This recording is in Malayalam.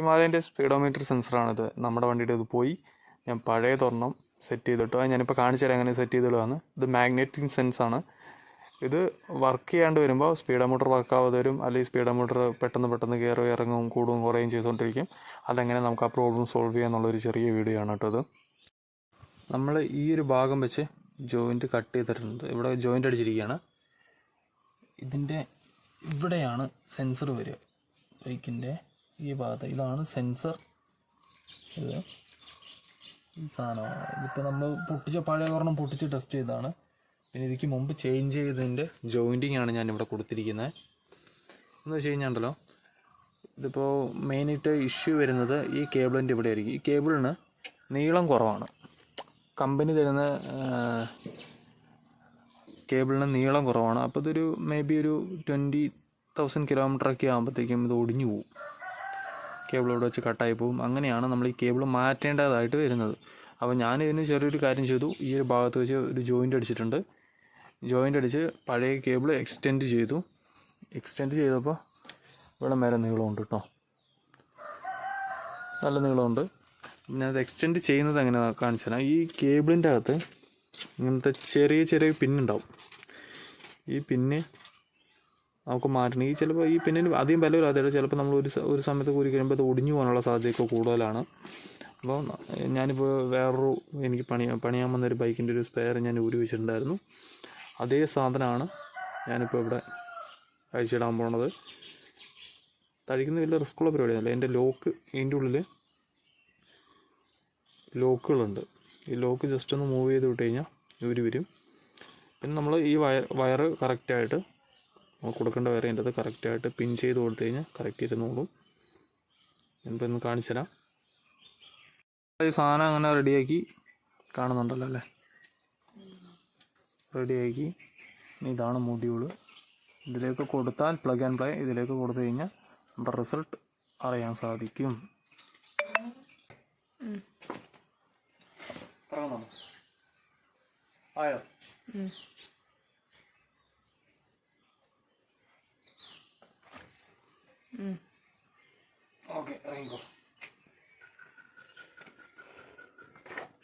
ഹിമാലയന്റെ സ്പീഡോമീറ്റർ സെൻസറാണിത്. നമ്മുടെ വണ്ടിയുടെ ഇത് പോയി. ഞാൻ പഴയ തൊരെണ്ണം സെറ്റ് ചെയ്തിട്ടു? ഞാനിപ്പോൾ കാണിച്ചു തരാം എങ്ങനെ സെറ്റ് ചെയ്തിടുകയാണ് ഇത് മാഗ്നറ്റിക് ആണ് ഇത് വർക്ക് ചെയ്യാണ്ട് വരുമ്പോൾ സ്പീഡോമീറ്റർ വർക്ക് ആവാതെ വരും അല്ലെങ്കിൽ സ്പീഡോമീറ്റർ പെട്ടെന്ന് പെട്ടെന്ന് കയറി ഇറങ്ങും കൂടും കുറയും ചെയ്തുകൊണ്ടിരിക്കും. അതെങ്ങനെ നമുക്ക് ആ പ്രോബ്ലം സോൾവ് ചെയ്യാന്നുള്ളൊരു ചെറിയ വീഡിയോ ആണ് കേട്ടോ ഇത്. നമ്മൾ ഈ ഒരു ഭാഗം വെച്ച് ജോയിന്റ് കട്ട് ചെയ്തിട്ടുണ്ട്. ഇവിടെ ജോയിന്റ് അടിച്ചിരിക്കുകയാണ്. ഇതിന്റെ ഇവിടെയാണ് സെൻസർ വരിക. ബൈക്കിന്റെ ഈ ഭാഗത്ത് ഇതാണ് സെൻസർ ഇത് ഈ സാധനമാണ്. ഇതിപ്പോൾ നമ്മൾ പൊട്ടിച്ച പഴയ ഒരെണ്ണം പൊട്ടിച്ച് ടെസ്റ്റ് ചെയ്തതാണ്. പിന്നെ ഇതിക്ക് മുമ്പ് ചേഞ്ച് ചെയ്തതിന്റെ ജോയിന്റിങ് ആണ് ഞാനിവിടെ കൊടുത്തിരിക്കുന്നത്. എന്ന് വെച്ച് കഴിഞ്ഞാൽ ഉണ്ടല്ലോ ഇതിപ്പോൾ മെയിനായിട്ട് ഇഷ്യൂ വരുന്നത് ഈ കേബിളിന്റെ ഇവിടെ ആയിരിക്കും. ഈ കേബിളിന് നീളം കുറവാണ്. കമ്പനി തരുന്ന കേബിളിന് നീളം കുറവാണ്. അപ്പോൾ ഇതൊരു മേ ബി ഒരു ട്വന്റി തൗസൻഡ് കിലോമീറ്ററൊക്കെ ആകുമ്പോഴത്തേക്കും ഇത് ഒടിഞ്ഞു പോകും കേബിൾ ഇവിടെ വെച്ച് കട്ടായി പോകും. അങ്ങനെയാണ് നമ്മൾ ഈ കേബിൾ മാറ്റേണ്ടതായിട്ട് വരുന്നത്. അപ്പോൾ ഞാൻ ചെറിയൊരു കാര്യം ചെയ്തു. ഈ ഒരു ഭാഗത്ത് വെച്ച് ഒരു ജോയിന്റ് അടിച്ചിട്ടുണ്ട്. ജോയിന്റ് അടിച്ച് പഴയ കേബിൾ എക്സ്റ്റെൻഡ് ചെയ്തു. എക്സ്റ്റെൻഡ് ചെയ്തപ്പോൾ ഇവിടെ മേലെ നീളമുണ്ട് കേട്ടോ. നല്ല നീളമുണ്ട്. അത് എക്സ്റ്റെൻഡ് ചെയ്യുന്നത് എങ്ങനെ കാണിച്ചു തരാം. ഈ കേബിളിന്റെ അകത്ത് ഇങ്ങനത്തെ ചെറിയ ചെറിയ പിന്നുണ്ടാവും. ഈ പിന്ന് നമുക്ക് മാറ്റണം. ഈ ചിലപ്പോൾ ഈ പിന്നിന് അധികം വില അതായത് ചിലപ്പോൾ നമ്മൾ ഒരു ഒരു സമയത്ത് കൂടി കഴിയുമ്പോൾ അത് ഒടിഞ്ഞു പോകാനുള്ള സാധ്യതയൊക്കെ കൂടുതലാണ്. അപ്പോൾ ഞാനിപ്പോൾ വേറൊരു എനിക്ക് പണി പണിയാൻ വന്ന ഒരു ബൈക്കിന്റെ ഒരു സ്പെയർ ഞാൻ ഊരി വെച്ചിട്ടുണ്ടായിരുന്നു. അതേ സാധനമാണ് ഞാനിപ്പോൾ ഇവിടെ അഴിച്ചിടാൻ പോണത്. തഴിക്കുന്ന വലിയ റിസ്ക്കുള്ള പരിപാടിയല്ല എന്റെ ലോക്ക് ഇതിന്റെ ഉള്ളിൽ ലോക്കുകളുണ്ട്. ഈ ലോക്ക് ജസ്റ്റ് ഒന്ന് മൂവ് ചെയ്ത് വിട്ട് കഴിഞ്ഞാൽ ഇവർ വരും. പിന്നെ നമ്മൾ ഈ വയർ വയറ് കറക്റ്റായിട്ട് കൊടുക്കേണ്ട വയർ അതിന്റെ അത് കറക്റ്റായിട്ട് പിൻ ചെയ്ത് കൊടുത്തു കഴിഞ്ഞാൽ കറക്റ്റ് ഇരുന്നോളും ഞാനിപ്പോൾ ഒന്ന് കാണിച്ചു തരാം. ഈ സാധനം അങ്ങനെ റെഡിയാക്കി കാണുന്നുണ്ടല്ലോ അല്ലേ? റെഡിയാക്കി ഇതാണ് മൊഡ്യൂൾ ഇതിലേക്ക് കൊടുത്താൽ പ്ലഗ് ആൻഡ് പ്ലേ ഇതിലേക്ക് കൊടുത്തു കഴിഞ്ഞാൽ നമ്മുടെ റിസൾട്ട് അറിയാൻ സാധിക്കും? ആയോ? ഓക്കെ ഇറങ്ങിക്കോ